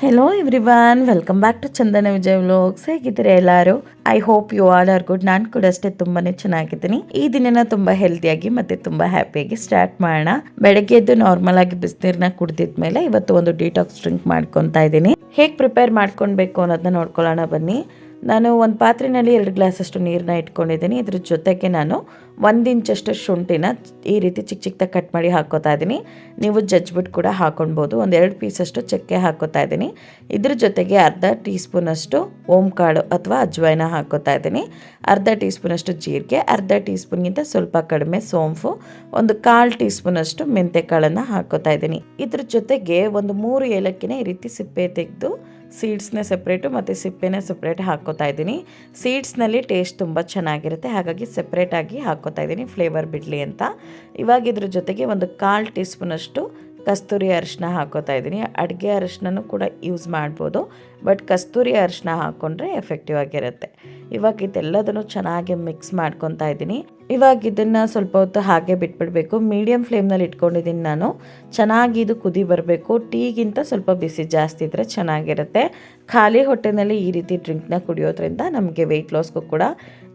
Hello everyone welcome back to Chandana Vijay vlogs ಹೇಗಿದ್ದೀರಾ ಎಲ್ಲರೂ? I hope you all are good ನಾನು ಕೂಡ ಅಷ್ಟೇ ತುಂಬಾನೇ ಚೆನ್ನಾಗಿದ್ದೀನಿ. ಈ ದಿನನ ತುಂಬಾ ಹೆಲ್ತಿಯಾಗಿ ಮತ್ತೆ ತುಂಬಾ ಹ್ಯಾಪಿಯಾಗಿ ಸ್ಟಾರ್ಟ್ ಮಾಡೋಣ. ಬೆಳಗ್ಗೆ ಎದ್ದು ನಾರ್ಮಲ್ ಆಗಿ ಬಿಸಿನೀರ್ನ ಕುಡ್ದಿದ್ಮೇಲೆ ಇವತ್ತು ಒಂದು ಡಿಟಾಕ್ಸ್ ಡ್ರಿಂಕ್ ಮಾಡ್ಕೊತಾ ಇದ್ದೀನಿ. ಹೇಗೆ ಪ್ರಿಪೇರ್ ಮಾಡ್ಕೊಳ್ಬೇಕು ಅನ್ನೋದನ್ನ ನೋಡ್ಕೊಳ್ಳೋಣ ಬನ್ನಿ. ನಾನು ಒಂದು ಪಾತ್ರೆಯಲ್ಲಿ ಎರಡು ಗ್ಲಾಸಷ್ಟು ನೀರನ್ನ ಇಟ್ಕೊಂಡಿದ್ದೀನಿ. ಇದ್ರ ಜೊತೆಗೆ ನಾನು ಒಂದು ಇಂಚಷ್ಟು ಶುಂಠಿನ ಈ ರೀತಿ ಚಿಕ್ಕ ಚಿಕ್ಕದಾಗಿ ಕಟ್ ಮಾಡಿ ಹಾಕೋತಾ ಇದ್ದೀನಿ. ನೀವು ಜಜ್ಬಿಟ್ಟು ಕೂಡ ಹಾಕೊಳ್ಬೋದು ಒಂದೆರಡು ಪೀಸಷ್ಟು ಚಕ್ಕೆ ಹಾಕೋತಾ ಇದ್ದೀನಿ. ಇದ್ರ ಜೊತೆಗೆ ಅರ್ಧ ಟೀ ಸ್ಪೂನಷ್ಟು ಓಂ ಕಾಳು ಅಥವಾ ಅಜ್ವಾಯಿನ ಹಾಕೋತಾ ಇದ್ದೀನಿ. ಅರ್ಧ ಟೀ ಸ್ಪೂನಷ್ಟು ಜೀರಿಗೆ, ಅರ್ಧ ಟೀ ಸ್ಪೂನ್ಗಿಂತ ಸ್ವಲ್ಪ ಕಡಿಮೆ ಸೋಂಪು, ಒಂದು ಕಾಲು ಟೀ ಸ್ಪೂನಷ್ಟು ಮೆಂತೆ ಕಾಳನ್ನು ಹಾಕೋತಾ ಇದ್ದೀನಿ. ಇದ್ರ ಜೊತೆಗೆ ಒಂದು ಮೂರು ಏಲಕ್ಕಿನ ಈ ರೀತಿ ಸಿಪ್ಪೆ ತೆಗೆದು ಸೀಡ್ಸ್ನ ಸಪ್ರೇಟು ಮತ್ತು ಸಿಪ್ಪೆನೇ ಸಪ್ರೇಟ್ ಹಾಕ್ಕೋತಾ ಇದ್ದೀನಿ. ಸೀಡ್ಸ್ನಲ್ಲಿ ಟೇಸ್ಟ್ ತುಂಬ ಚೆನ್ನಾಗಿರುತ್ತೆ, ಹಾಗಾಗಿ ಸಪ್ರೇಟಾಗಿ ಹಾಕ್ಕೋತಾ ಇದ್ದೀನಿ ಫ್ಲೇವರ್ ಬಿಡಲಿ ಅಂತ. ಇವಾಗಿದ್ರ ಜೊತೆಗೆ ಒಂದು ಕಾಲು ಟೀ ಸ್ಪೂನಷ್ಟು ಕಸ್ತೂರಿ ಅರಿಶಿನ ಹಾಕೋತಾ ಇದ್ದೀನಿ. ಅಡುಗೆ ಅರಿಶಿನೂ ಕೂಡ ಯೂಸ್ ಮಾಡ್ಬೋದು. ಬಟ್ ಕಸ್ತೂರಿ ಅರಿಶಿನ ಹಾಕ್ಕೊಂಡ್ರೆ ಎಫೆಕ್ಟಿವ್ ಆಗಿರುತ್ತೆ. ಇವಾಗ ಇದೆಲ್ಲದನ್ನು ಚೆನ್ನಾಗಿ ಮಿಕ್ಸ್ ಮಾಡ್ಕೊತಾ ಇದ್ದೀನಿ. ಇವಾಗ ಇದನ್ನು ಸ್ವಲ್ಪ ಹೊತ್ತು ಹಾಗೆ ಬಿಟ್ಬಿಡಬೇಕು. ಮೀಡಿಯಮ್ ಫ್ಲೇಮ್ನಲ್ಲಿ ಇಟ್ಕೊಂಡಿದ್ದೀನಿ ನಾನು. ಚೆನ್ನಾಗಿ ಇದು ಕುದಿ ಬರಬೇಕು. ಟೀಗಿಂತ ಸ್ವಲ್ಪ ಬಿಸಿ ಜಾಸ್ತಿ ಇದ್ದರೆ ಚೆನ್ನಾಗಿರುತ್ತೆ. ಖಾಲಿ ಹೊಟ್ಟೆನಲ್ಲಿ ಈ ರೀತಿ ಡ್ರಿಂಕ್ನ ಕುಡಿಯೋದ್ರಿಂದ ನಮಗೆ ವೆಯ್ಟ್ ಲಾಸ್ಗೂ ಕೂಡ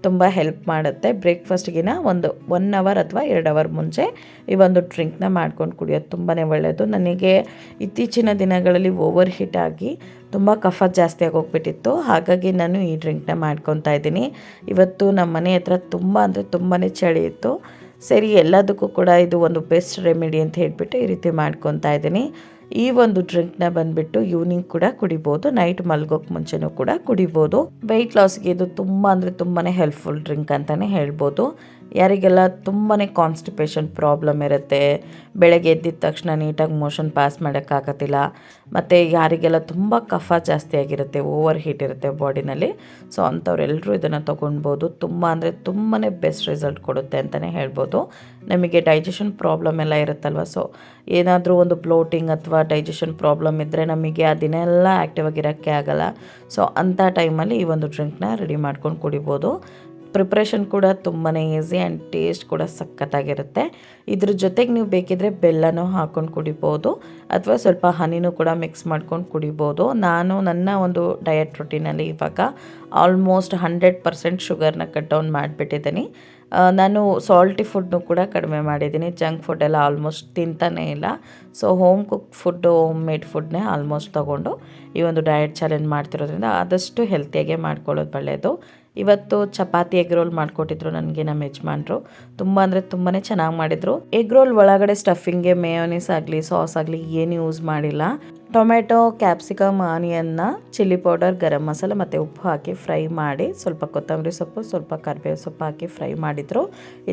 ತುಂಬ ಹೆಲ್ಪ್ ಮಾಡುತ್ತೆ. ಬ್ರೇಕ್ಫಾಸ್ಟ್ಗಿನ ಒಂದು ಒನ್ ಅವರ್ ಅಥವಾ ಎರಡು ಅವರ್ ಮುಂಚೆ ಈ ಒಂದು ಡ್ರಿಂಕ್ನ ಮಾಡ್ಕೊಂಡು ಕುಡಿಯೋದು ತುಂಬಾ ಒಳ್ಳೆಯದು ನನಗೆ ಇತ್ತೀಚಿನ ದಿನಗಳಲ್ಲಿ ಓವರ್ ಹೀಟ್ ಆಗಿ ತುಂಬ ಕಫ ಜಾಸ್ತಿ ಆಗೋಗ್ಬಿಟ್ಟಿತ್ತು. ಹಾಗಾಗಿ ನಾನು ಈ ಡ್ರಿಂಕ್ನ ಮಾಡ್ಕೊತಾ ಇದ್ದೀನಿ. ಇವತ್ತು ನಮ್ಮ ಮನೆ ಹತ್ರ ತುಂಬ ಅಂದರೆ ತುಂಬಾ ಚಳಿ ಇತ್ತು. ಸರಿ, ಎಲ್ಲದಕ್ಕೂ ಕೂಡ ಇದು ಒಂದು ಬೆಸ್ಟ್ ರೆಮಿಡಿ ಅಂತ ಹೇಳಿಬಿಟ್ಟು ಈ ರೀತಿ ಮಾಡ್ಕೊತಾ ಇದ್ದೀನಿ. ಈ ಒಂದು ಡ್ರಿಂಕ್ನ ಬಂದ್ಬಿಟ್ಟು ಈವ್ನಿಂಗ್ ಕೂಡ ಕುಡಿಬೋದು ನೈಟ್ ಮಲ್ಗೋಕೆ ಮುಂಚೆನೂ ಕೂಡ ಕುಡಿಬೋದು. ವೆಯ್ಟ್ ಲಾಸ್ಗೆ ಇದು ತುಂಬ ಅಂದರೆ ತುಂಬಾ ಹೆಲ್ಪ್ಫುಲ್ ಡ್ರಿಂಕ್ ಅಂತಲೇ ಹೇಳ್ಬೋದು. ಯಾರಿಗೆಲ್ಲ ತುಂಬಾ ಕಾನ್ಸ್ಟಿಪೇಷನ್ ಪ್ರಾಬ್ಲಮ್ ಇರುತ್ತೆ, ಬೆಳಗ್ಗೆ ಎದ್ದಿದ ತಕ್ಷಣ ನೀಟಾಗಿ ಮೋಷನ್ ಪಾಸ್ ಮಾಡೋಕ್ಕಾಗತ್ತಿಲ್ಲ, ಮತ್ತು ಯಾರಿಗೆಲ್ಲ ತುಂಬ ಕಫ ಜಾಸ್ತಿ ಆಗಿರುತ್ತೆ ಓವರ್ ಹೀಟ್ ಇರುತ್ತೆ ಬಾಡಿನಲ್ಲಿ ಸೊ ಅಂಥವ್ರೆಲ್ಲರೂ ಇದನ್ನು ತೊಗೊಳ್ಬೋದು ತುಂಬ ಅಂದರೆ ತುಂಬಾ ಬೆಸ್ಟ್ ರಿಸಲ್ಟ್ ಕೊಡುತ್ತೆ ಅಂತಲೇ ಹೇಳ್ಬೋದು. ನಮಗೆ ಡೈಜೆಷನ್ ಪ್ರಾಬ್ಲಮ್ ಎಲ್ಲ ಇರುತ್ತಲ್ವ ಸೊ ಏನಾದರೂ ಒಂದು ಬ್ಲೋಟಿಂಗ್ ಅಥವಾ ಡೈಜೆಷನ್ ಪ್ರಾಬ್ಲಮ್ ಇದ್ದರೆ ನಮಗೆ ಆ ದಿನ ಎಲ್ಲ ಆ್ಯಕ್ಟಿವ್ ಆಗಿರೋಕ್ಕೆ ಆಗಲ್ಲ. ಸೊ ಅಂಥ ಟೈಮಲ್ಲಿ ಈ ಒಂದು ಡ್ರಿಂಕ್ನ ರೆಡಿ ಮಾಡ್ಕೊಂಡು ಕುಡಿಬೋದು. ಪ್ರಿಪ್ರೇಷನ್ ಕೂಡ ತುಂಬಾ ಈಸಿ ಆ್ಯಂಡ್ ಟೇಸ್ಟ್ ಕೂಡ ಸಖತ್ತಾಗಿರುತ್ತೆ. ಇದ್ರ ಜೊತೆಗೆ ನೀವು ಬೇಕಿದ್ರೆ ಬೆಲ್ಲನೂ ಹಾಕ್ಕೊಂಡು ಕುಡಿಬೋದು, ಅಥವಾ ಸ್ವಲ್ಪ ಹನಿನೂ ಕೂಡ ಮಿಕ್ಸ್ ಮಾಡ್ಕೊಂಡು ಕುಡಿಬೋದು. ನಾನು ನನ್ನ ಒಂದು ಡಯಟ್ ರೊಟೀನಲ್ಲಿ ಇವಾಗ ಆಲ್ಮೋಸ್ಟ್ ಹಂಡ್ರೆಡ್ ಪರ್ಸೆಂಟ್ ಶುಗರ್ನ ಕಟ್ ಡೌನ್ ಮಾಡಿಬಿಟ್ಟಿದ್ದೀನಿ. ನಾನು ಸಾಲ್ಟಿ ಫುಡ್ನು ಕೂಡ ಕಡಿಮೆ ಮಾಡಿದ್ದೀನಿ. ಜಂಕ್ ಫುಡ್ ಎಲ್ಲ ಆಲ್ಮೋಸ್ಟ್ ತಿಂತಾನೇ ಇಲ್ಲ. So home cook food home made ಫುಡ್ನೇ almost ತೊಗೊಂಡು ಈ ಒಂದು ಡಯಟ್ ಚಾಲೆಂಜ್ ಮಾಡ್ತಿರೋದ್ರಿಂದ ಆದಷ್ಟು ಹೆಲ್ತಿಯಾಗೆ ಮಾಡ್ಕೊಳ್ಳೋದು ಒಳ್ಳೆಯದು ಇವತ್ತು ಚಪಾತಿ ಎಗ್ ರೋಲ್ ಮಾಡಿಕೊಟ್ಟಿದ್ರು ನನಗೆ ನಮ್ಮ ಯಜಮಾನ್ರು. ತುಂಬ ಅಂದರೆ ತುಂಬಾ ಚೆನ್ನಾಗಿ ಮಾಡಿದರು. ಎಗ್ ರೋಲ್ ಒಳಗಡೆ ಸ್ಟಫಿಂಗ್ಗೆ ಮೇಯೋನಿಸ್ ಆಗಲಿ ಸಾಸ್ ಆಗಲಿ ಏನು ಯೂಸ್ ಮಾಡಿಲ್ಲ. ಟೊಮೆಟೊ, ಕ್ಯಾಪ್ಸಿಕಮ್, ಆನಿಯನ್ನ, ಚಿಲ್ಲಿ ಪೌಡರ್, ಗರಂ ಮಸಾಲ ಮತ್ತು ಉಪ್ಪು ಹಾಕಿ ಫ್ರೈ ಮಾಡಿ ಸ್ವಲ್ಪ ಕೊತ್ತಂಬರಿ ಸೊಪ್ಪು, ಸ್ವಲ್ಪ ಕರಿಬೇವು ಸೊಪ್ಪು ಹಾಕಿ ಫ್ರೈ ಮಾಡಿದರು.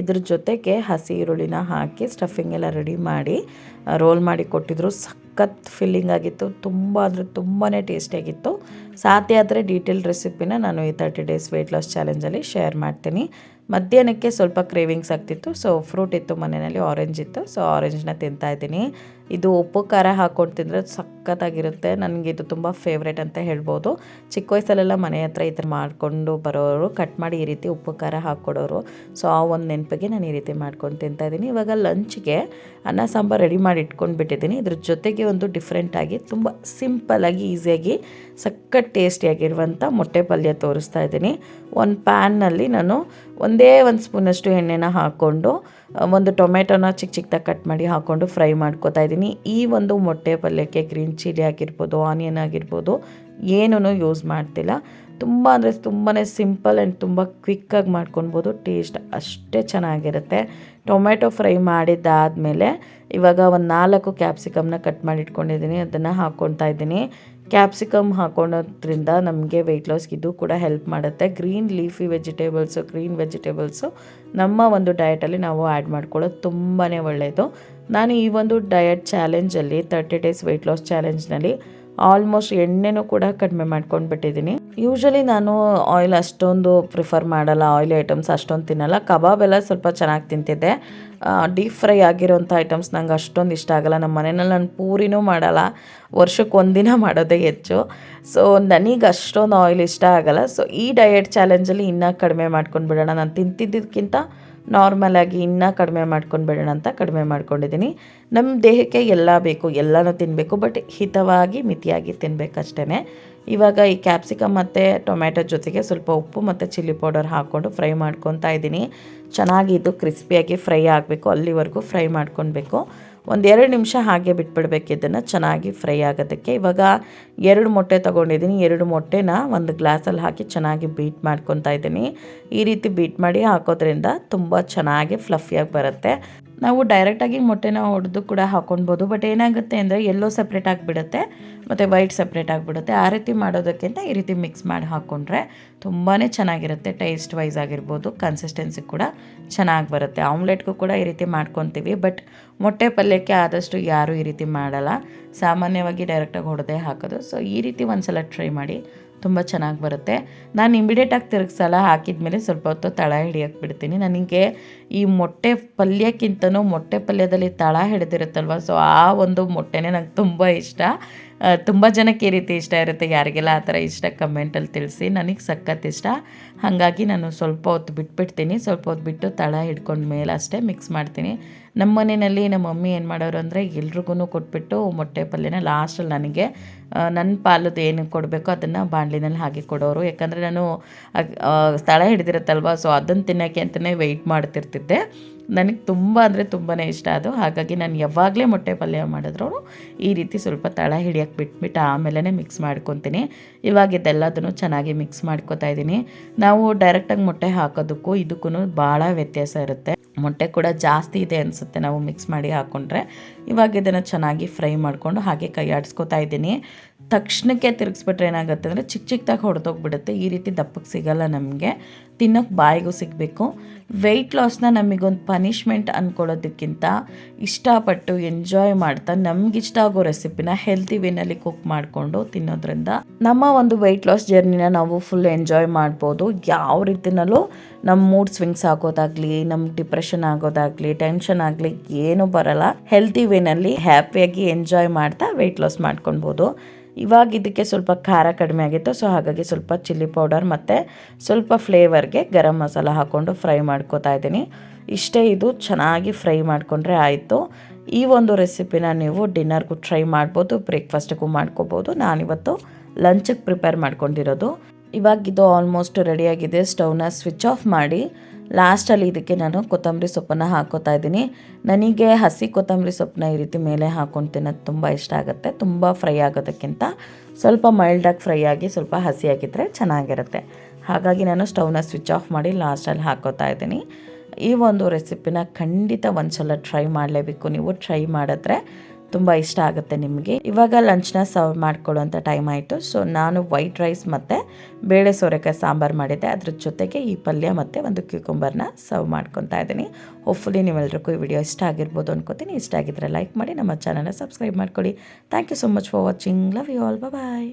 ಇದ್ರ ಜೊತೆಗೆ ಹಸಿ ಈರುಳ್ಳಿನ ಹಾಕಿ ಸ್ಟಫಿಂಗ್ ಎಲ್ಲ ರೆಡಿ ಮಾಡಿ ರೋಲ್ ಮಾಡಿ ಕೊಟ್ಟಿದ್ರು. ಸಖತ್ ಫಿಲ್ಲಿಂಗ್ ಆಗಿತ್ತು. ತುಂಬ ಅಂದರೆ ತುಂಬಾ ಟೇಸ್ಟಿಯಾಗಿತ್ತು ಸಾಧ್ಯ ಆದರೆ ಡೀಟೇಲ್ ರೆಸಿಪಿನ ನಾನು ಈ ತರ್ಟಿ ಡೇಸ್ ವೆಯ್ಟ್ ಲಾಸ್ ಚಾಲೆಂಜಲ್ಲಿ ಶೇರ್ ಮಾಡ್ತೀನಿ. ಮಧ್ಯಾಹ್ನಕ್ಕೆ ಸ್ವಲ್ಪ ಕ್ರೇವಿಂಗ್ಸ್ ಆಗ್ತಿತ್ತು. ಸೊ ಫ್ರೂಟ್ ಇತ್ತು ಮನೆಯಲ್ಲಿ ಆರೆಂಜ್ ಇತ್ತು. ಸೊ ಆರೆಂಜ್ನ ತಿಂತಾ ಇದ್ದೀನಿ. ಇದು ಉಪ್ಪು, ಖಾರ ಹಾಕ್ಕೊಂಡು ತಿಂದರೆ ಸಖತ್ತಾಗಿರುತ್ತೆ. ನನಗೆ ಇದು ತುಂಬ ಫೇವ್ರೇಟ್ ಅಂತ ಹೇಳ್ಬೋದು. ಚಿಕ್ಕ ವಯಸ್ಸಲ್ಲೆಲ್ಲ ಮನೆ ಹತ್ರ ಈ ಥರ ಮಾಡಿಕೊಂಡು ಬರೋರು ಕಟ್ ಮಾಡಿ ಈ ರೀತಿ ಉಪ್ಪು, ಖಾರ ಹಾಕ್ಕೊಡೋರು. ಸೊ ಆ ಒಂದು ನೆನಪಿಗೆ ನಾನು ಈ ರೀತಿ ಮಾಡ್ಕೊಂಡು ತಿಂತಾ ಇದ್ದೀನಿ. ಇವಾಗ ಲಂಚ್ಗೆ ಅನ್ನ, ಸಾಂಬಾರು ರೆಡಿ ಮಾಡಿ ಇಟ್ಕೊಂಡು ಬಿಟ್ಟಿದ್ದೀನಿ. ಇದ್ರ ಜೊತೆಗೆ ಒಂದು ಡಿಫ್ರೆಂಟಾಗಿ ತುಂಬ ಸಿಂಪಲಾಗಿ ಈಸಿಯಾಗಿ ಸಖತ್ ಟೇಸ್ಟಿಯಾಗಿರುವಂಥ ಮೊಟ್ಟೆ ಪಲ್ಯ ತೋರಿಸ್ತಾ ಇದ್ದೀನಿ. ಒಂದು ಪ್ಯಾನ್ನಲ್ಲಿ ನಾನು ಒಂದೇ ಒಂದು ಸ್ಪೂನಷ್ಟು ಎಣ್ಣೆನ ಹಾಕ್ಕೊಂಡು ಒಂದು ಟೊಮೆಟೊನ ಚಿಕ್ಕ ಚಿಕ್ಕದಾಗಿ ಕಟ್ ಮಾಡಿ ಹಾಕ್ಕೊಂಡು ಫ್ರೈ ಮಾಡ್ಕೋತಾ ಇದ್ದೀನಿ. ಈ ಒಂದು ಮೊಟ್ಟೆ ಪಲ್ಯಕ್ಕೆ ಗ್ರೀನ್ ಚಿಲ್ಲಿ ಆಗಿರ್ಬೋದು, ಆನಿಯನ್ ಆಗಿರ್ಬೋದು ಏನೂ ಯೂಸ್ ಮಾಡ್ತಿಲ್ಲ. ತುಂಬ ಅಂದರೆ ತುಂಬಾ ಸಿಂಪಲ್ ಆ್ಯಂಡ್ ತುಂಬ ಕ್ವಿಕ್ಕಾಗಿ ಮಾಡ್ಕೊಳ್ಬೋದು ಟೇಸ್ಟ್ ಅಷ್ಟೇ ಚೆನ್ನಾಗಿರುತ್ತೆ. ಟೊಮೆಟೊ ಫ್ರೈ ಮಾಡಿದ್ದಾದಮೇಲೆ ಇವಾಗ ಒಂದು ನಾಲ್ಕು ಕ್ಯಾಪ್ಸಿಕಮ್ನ ಕಟ್ ಮಾಡಿ ಇಟ್ಕೊಂಡಿದ್ದೀನಿ ಅದನ್ನು ಹಾಕ್ಕೊತಾ ಇದ್ದೀನಿ. ಕ್ಯಾಪ್ಸಿಕಮ್ ಹಾಕೊಳ್ಳೋದ್ರಿಂದ ನಮಗೆ ವೆಯ್ಟ್ ಲಾಸ್ಗೆ ಇದು ಕೂಡ ಹೆಲ್ಪ್ ಮಾಡುತ್ತೆ. Green leafy vegetables green vegetables ನಮ್ಮ ಒಂದು ಡಯಟಲ್ಲಿ ನಾವು ಆ್ಯಡ್ ಮಾಡ್ಕೊಳ್ಳೋದು ತುಂಬಾ ಒಳ್ಳೆಯದು ನಾನು ಈ ಒಂದು ಡಯಟ್ ಚಾಲೆಂಜಲ್ಲಿ ತರ್ಟಿ ಡೇಸ್ ವೆಯ್ಟ್ ಲಾಸ್ ಚಾಲೆಂಜ್ನಲ್ಲಿ ಆಲ್ಮೋಸ್ಟ್ ಎಣ್ಣೆನೂ ಕೂಡ ಕಡಿಮೆ ಮಾಡ್ಕೊಂಡು ಬಿಟ್ಟಿದ್ದೀನಿ ಯೂಶಲಿ ನಾನು ಆಯಿಲ್ ಅಷ್ಟೊಂದು ಪ್ರಿಫರ್ ಮಾಡಲ್ಲ ಆಯಿಲ್ ಐಟಮ್ಸ್ ಅಷ್ಟೊಂದು ತಿನ್ನಲ್ಲ. ಕಬಾಬ್ ಎಲ್ಲ ಸ್ವಲ್ಪ ಚೆನ್ನಾಗಿ ತಿಂತಿದ್ದೆ. ಡೀಪ್ ಫ್ರೈ ಆಗಿರೋಂಥ ಐಟಮ್ಸ್ ನಂಗೆ ಅಷ್ಟೊಂದು ಇಷ್ಟ ಆಗಲ್ಲ. ನಮ್ಮ ಮನೆಯಲ್ಲಿ ನಾನು ಪೂರಿನೂ ಮಾಡಲ್ಲ. ವರ್ಷಕ್ಕೆ ಒಂದಿನ ಮಾಡೋದೇ ಹೆಚ್ಚು. ಸೊ ನನಗೆ ಅಷ್ಟೊಂದು ಆಯಿಲ್ ಇಷ್ಟ ಆಗಲ್ಲ. ಸೊ ಈ ಡಯಟ್ ಚಾಲೆಂಜಲ್ಲಿ ಇನ್ನೂ ಕಡಿಮೆ ಮಾಡ್ಕೊಂಡು ಬಿಡೋಣ ನಾನು ತಿಂತಿದ್ದಕ್ಕಿಂತ ನಾರ್ಮಲಾಗಿ ಇನ್ನೂ ಕಡಿಮೆ ಮಾಡ್ಕೊಂಡು ಬೇಡೋಣ ಅಂತ ಕಡಿಮೆ ಮಾಡ್ಕೊಂಡಿದ್ದೀನಿ. ನಮ್ಮ ದೇಹಕ್ಕೆ ಎಲ್ಲ ಬೇಕು, ಎಲ್ಲನೂ ತಿನ್ನಬೇಕು ಬಟ್ ಹಿತವಾಗಿ ಮಿತಿಯಾಗಿ ತಿನ್ನಬೇಕಷ್ಟೇ ಇವಾಗ ಈ ಕ್ಯಾಪ್ಸಿಕಮ್ ಮತ್ತು ಟೊಮ್ಯಾಟೊ ಜೊತೆಗೆ ಸ್ವಲ್ಪ ಉಪ್ಪು ಮತ್ತು ಚಿಲ್ಲಿ ಪೌಡರ್ ಹಾಕ್ಕೊಂಡು ಫ್ರೈ ಮಾಡ್ಕೊತಾ ಇದ್ದೀನಿ. ಚೆನ್ನಾಗಿ ಇದು ಕ್ರಿಸ್ಪಿಯಾಗಿ ಫ್ರೈ ಆಗಬೇಕು, ಅಲ್ಲಿವರೆಗೂ ಫ್ರೈ ಮಾಡ್ಕೊಳ್ಬೇಕು. ಒಂದು ಎರಡು ನಿಮಿಷ ಹಾಗೆ ಬಿಟ್ಬಿಡ್ಬೇಕು ಇದನ್ನು. ಚೆನ್ನಾಗಿ ಫ್ರೈ ಆಗೋದಕ್ಕೆ. ಇವಾಗ ಎರಡು ಮೊಟ್ಟೆ ತೊಗೊಂಡಿದ್ದೀನಿ. ಎರಡು ಮೊಟ್ಟೆನ ಒಂದು ಗ್ಲಾಸಲ್ಲಿ ಹಾಕಿ ಚೆನ್ನಾಗಿ ಬೀಟ್ ಮಾಡ್ಕೊತಾ ಇದ್ದೀನಿ. ಈ ರೀತಿ ಬೀಟ್ ಮಾಡಿ ಹಾಕೋದ್ರಿಂದ ತುಂಬ ಚೆನ್ನಾಗಿ ಫ್ಲಫಿಯಾಗಿ ಬರುತ್ತೆ. ನಾವು ಡೈರೆಕ್ಟಾಗಿ ಮೊಟ್ಟೆನ ಹೊಡೆದು ಕೂಡ ಹಾಕೊಳ್ಬೋದು ಬಟ್ ಏನಾಗುತ್ತೆ ಅಂದರೆ ಎಲ್ಲೋ ಸಪ್ರೇಟ್ ಆಗಿಬಿಡುತ್ತೆ, ಮತ್ತು ವೈಟ್ ಸಪ್ರೇಟ್ ಆಗಿಬಿಡುತ್ತೆ. ಆ ರೀತಿ ಮಾಡೋದಕ್ಕಿಂತ ಈ ರೀತಿ ಮಿಕ್ಸ್ ಮಾಡಿ ಹಾಕ್ಕೊಂಡ್ರೆ ತುಂಬಾ ಚೆನ್ನಾಗಿರುತ್ತೆ ಟೇಸ್ಟ್ ವೈಸ್ ಆಗಿರ್ಬೋದು ಕನ್ಸಿಸ್ಟೆನ್ಸಿ ಕೂಡ ಚೆನ್ನಾಗಿ ಬರುತ್ತೆ. ಆಮ್ಲೆಟ್ಗೂ ಕೂಡ ಈ ರೀತಿ ಮಾಡ್ಕೊತೀವಿ ಬಟ್ ಮೊಟ್ಟೆ ಪಲ್ಯಕ್ಕೆ ಆದಷ್ಟು ಯಾರೂ ಈ ರೀತಿ ಮಾಡಲ್ಲ. ಸಾಮಾನ್ಯವಾಗಿ ಡೈರೆಕ್ಟಾಗಿ ಹೊಡೆದೇ ಹಾಕೋದು. ಸೊ ಈ ರೀತಿ ಒಂದು ಸಲ ಟ್ರೈ ಮಾಡಿ ತುಂಬ ಚೆನ್ನಾಗಿ ಬರುತ್ತೆ. ನಾನು ಇಮಿಡಿಯೇಟಾಗಿ ತಿರುಗಿಸಲ್ಲ ಹಾಕಿದ್ಮೇಲೆ ಸ್ವಲ್ಪ ಹೊತ್ತು ತಳ ಹಿಡಿಯೋಕ್ಕೆ ಬಿಡ್ತೀನಿ. ನನಗೆ ಈ ಮೊಟ್ಟೆ ಪಲ್ಯಕ್ಕಿಂತನೂ ಮೊಟ್ಟೆ ಪಲ್ಯದಲ್ಲಿ ತಳ ಹಿಡಿದಿರುತ್ತಲ್ವ? ಸೊ ಆ ಒಂದು ಮೊಟ್ಟೆನೇ ನಂಗೆ ತುಂಬ ಇಷ್ಟ. ತುಂಬ ಜನಕ್ಕೆ ಈ ರೀತಿ ಇಷ್ಟ ಇರುತ್ತೆ. ಯಾರಿಗೆಲ್ಲ ಆ ಥರ ಇಷ್ಟ ಕಮೆಂಟಲ್ಲಿ ತಿಳಿಸಿ. ನನಗೆ ಸಖತ್ ಇಷ್ಟ. ಹಾಗಾಗಿ ನಾನು ಸ್ವಲ್ಪ ಹೊತ್ತು ಬಿಟ್ಬಿಡ್ತೀನಿ. ಸ್ವಲ್ಪ ಹೊತ್ತು ಬಿಟ್ಟು ತಳ ಹಿಡ್ಕೊಂಡು ಮೇಲೆ ಅಷ್ಟೇ ಮಿಕ್ಸ್ ಮಾಡ್ತೀನಿ. ನಮ್ಮ ಮನೆಯಲ್ಲಿ ನಮ್ಮ ಮಮ್ಮಿ ಏನು ಮಾಡೋರು ಅಂದರೆ ಎಲ್ರಿಗೂ ಕೊಟ್ಬಿಟ್ಟು ಮೊಟ್ಟೆ ಪಲ್ಯನ ಲಾಸ್ಟಲ್ಲಿ ನನಗೆ ನನ್ನ ಪಾಲದ್ದು ಏನು ಕೊಡಬೇಕು ಅದನ್ನು ಬಾಣಲಿನಲ್ಲಿ ಹಾಕಿ ಕೊಡೋರು. ಯಾಕಂದರೆ ನಾನು ಸ್ಥಳ ಹಿಡಿದಿರುತ್ತಲ್ವ ಸೊ ಅದನ್ನು ತಿನ್ನೋಕ್ಕೆ ಅಂತಲೇ ವೆಯ್ಟ್ ಮಾಡ್ತಿರ್ತಿದ್ದೆ. ನನಗೆ ತುಂಬ ಅಂದರೆ ತುಂಬಾ ಇಷ್ಟ ಅದು. ಹಾಗಾಗಿ ನಾನು ಯಾವಾಗಲೇ ಮೊಟ್ಟೆ ಪಲ್ಯ ಮಾಡಿದ್ರು ಈ ರೀತಿ ಸ್ವಲ್ಪ ತಳ ಹಿಡಿಯೋಕ್ಕೆ ಬಿಟ್ಬಿಟ್ಟು ಆಮೇಲೆ ಮಿಕ್ಸ್ ಮಾಡ್ಕೊತೀನಿ. ಇವಾಗ ಇದೆಲ್ಲದನ್ನು ಚೆನ್ನಾಗಿ ಮಿಕ್ಸ್ ಮಾಡ್ಕೊತಾ ಇದ್ದೀನಿ. ನಾವು ಡೈರೆಕ್ಟಾಗಿ ಮೊಟ್ಟೆ ಹಾಕೋದಕ್ಕೂ ಇದಕ್ಕೂ ಭಾಳ ವ್ಯತ್ಯಾಸ ಇರುತ್ತೆ. ಮೊಟ್ಟೆ ಕೂಡ ಜಾಸ್ತಿ ಇದೆ ಅನಿಸುತ್ತೆ ನಾವು ಮಿಕ್ಸ್ ಮಾಡಿ ಹಾಕ್ಕೊಂಡ್ರೆ ಇವಾಗ ಇದನ್ನು ಚೆನ್ನಾಗಿ ಫ್ರೈ ಮಾಡಿಕೊಂಡು ಹಾಗೆ ಕೈ ಆಡಿಸ್ಕೊತಾ ಇದ್ದೀನಿ. ತಕ್ಷಣಕ್ಕೆ ತಿರುಗಿಸ್ಬಿಟ್ರೆ ಏನಾಗುತ್ತೆ ಅಂದರೆ ಚಿಕ್ಕ ಚಿಕ್ಕದಾಗಿ ಹೊಡೆದೋಗ್ಬಿಡುತ್ತೆ. ಈ ರೀತಿ ದಪ್ಪಕ್ಕೆ ಸಿಗಲ್ಲ ನಮಗೆ. ತಿನ್ನೋಕ್ಕೆ ಬಾಯಿಗೂ ಸಿಗಬೇಕು. ವೆಯ್ಟ್ ಲಾಸ್ನ ನಮಗೊಂದು ಪನಿಷ್ಮೆಂಟ್ ಅಂದ್ಕೊಳ್ಳೋದಕ್ಕಿಂತ ಇಷ್ಟಪಟ್ಟು ಎಂಜಾಯ್ ಮಾಡ್ತಾ, ನಮಗಿಷ್ಟ ಆಗೋ ರೆಸಿಪಿನ ಹೆಲ್ತಿ ವೇನಲ್ಲಿ ಕುಕ್ ಮಾಡಿಕೊಂಡು ತಿನ್ನೋದ್ರಿಂದ ನಮ್ಮ ಒಂದು ವೆಯ್ಟ್ ಲಾಸ್ ಜರ್ನಿನ ನಾವು ಫುಲ್ ಎಂಜಾಯ್ ಮಾಡ್ಬೋದು. ಯಾವ ರೀತಿನಲ್ಲೂ ನಮ್ಮ ಮೂಡ್ ಸ್ವಿಂಗ್ಸ್ ಆಗೋದಾಗ್ಲಿ ನಮ್ಮ ಡಿಪ್ರೆಷನ್ ಆಗೋದಾಗ್ಲಿ ಟೆನ್ಷನ್ ಆಗಲಿ ಏನೂ ಬರಲ್ಲ. ಹೆಲ್ತಿ ವೇನಲ್ಲಿ ಹ್ಯಾಪಿಯಾಗಿ ಎಂಜಾಯ್ ಮಾಡ್ತಾ ವೆಯ್ಟ್ ಲಾಸ್ ಮಾಡ್ಕೊಳ್ಬೋದು. ಇವಾಗ ಇದಕ್ಕೆ ಸ್ವಲ್ಪ ಖಾರ ಕಡಿಮೆ ಆಗಿತ್ತು. ಸೊ ಹಾಗಾಗಿ ಸ್ವಲ್ಪ ಚಿಲ್ಲಿ ಪೌಡರ್ ಮತ್ತು ಸ್ವಲ್ಪ ಫ್ಲೇವರ್ಗೆ ಗರಂ ಮಸಾಲ ಹಾಕ್ಕೊಂಡು ಫ್ರೈ ಮಾಡ್ಕೋತಾ ಇದ್ದೀನಿ. ಇಷ್ಟೇ ಇದು ಚೆನ್ನಾಗಿ ಫ್ರೈ ಮಾಡಿಕೊಂಡ್ರೆ ಆಯಿತು. ಈ ಒಂದು ರೆಸಿಪಿನ ನೀವು ಡಿನ್ನರ್ಗೂ ಟ್ರೈ ಮಾಡ್ಬೋದು, ಬ್ರೇಕ್ಫಾಸ್ಟಿಗೂ ಮಾಡ್ಕೋಬೋದು. ನಾನಿವತ್ತು ಲಂಚಿಗೆ ಪ್ರಿಪೇರ್ ಮಾಡ್ಕೊಂಡಿರೋದು. ಇವಾಗ ಇದು ಆಲ್ಮೋಸ್ಟ್ ರೆಡಿಯಾಗಿದೆ ಸ್ಟವ್ನ ಸ್ವಿಚ್ ಆಫ್ ಮಾಡಿ ಲಾಸ್ಟಲ್ಲಿ ಇದಕ್ಕೆ ನಾನು ಕೊತ್ತಂಬರಿ ಸೊಪ್ಪನ್ನು ಹಾಕೋತಾ ಇದ್ದೀನಿ. ನನಗೆ ಹಸಿ ಕೊತ್ತಂಬರಿ ಸೊಪ್ಪನ್ನ ಈ ರೀತಿ ಮೇಲೆ ಹಾಕೊಂಡು ತಿನ್ನೋದು ತುಂಬ ಇಷ್ಟ ಆಗುತ್ತೆ. ತುಂಬ ಫ್ರೈ ಆಗೋದಕ್ಕಿಂತ ಸ್ವಲ್ಪ ಮೈಲ್ಡಾಗಿ ಫ್ರೈ ಆಗಿ ಸ್ವಲ್ಪ ಹಸಿಯಾಗಿದ್ದರೆ ಚೆನ್ನಾಗಿರುತ್ತೆ. ಹಾಗಾಗಿ ನಾನು ಸ್ಟವ್ನ ಸ್ವಿಚ್ ಆಫ್ ಮಾಡಿ ಲಾಸ್ಟಲ್ಲಿ ಹಾಕೋತಾ ಇದ್ದೀನಿ. ಈ ಒಂದು ರೆಸಿಪಿನ ಖಂಡಿತ ಒಂದು ಸಲ ಟ್ರೈ ಮಾಡಲೇಬೇಕು. ನೀವು ಟ್ರೈ ಮಾಡಿದ್ರೆ ತುಂಬ ಇಷ್ಟ ಆಗುತ್ತೆ ನಿಮಗೆ. ಇವಾಗ ಲಂಚ್ನ ಸರ್ವ್ ಮಾಡ್ಕೊಳ್ಳೋಂಥ ಟೈಮ್ ಆಯಿತು. ಸೊ ನಾನು ವೈಟ್ ರೈಸ್ ಮತ್ತು ಬೇಳೆ ಸೋರೆಕಾಯಿ ಸಾಂಬಾರು ಮಾಡಿದ್ದೆ. ಅದ್ರ ಜೊತೆಗೆ ಈ ಪಲ್ಯ ಮತ್ತು ಒಂದು ಕ್ಯೂಕುಂಬರ್ನ ಸರ್ವ್ ಮಾಡ್ಕೊತಾ ಇದ್ದೀನಿ. ಹೋಪ್ಫುಲಿ ನೀವೆಲ್ಲರಿಗೂ ಈ ವಿಡಿಯೋ ಇಷ್ಟ ಆಗಿರ್ಬೋದು ಅನ್ಕೋತೀನಿ. ಇಷ್ಟ ಆಗಿದ್ರೆ ಲೈಕ್ ಮಾಡಿ, ನಮ್ಮ ಚಾನಲ್ನ ಸಬ್ಸ್ಕ್ರೈಬ್ ಮಾಡ್ಕೊಳ್ಳಿ. Thank you so much for watching love you all bye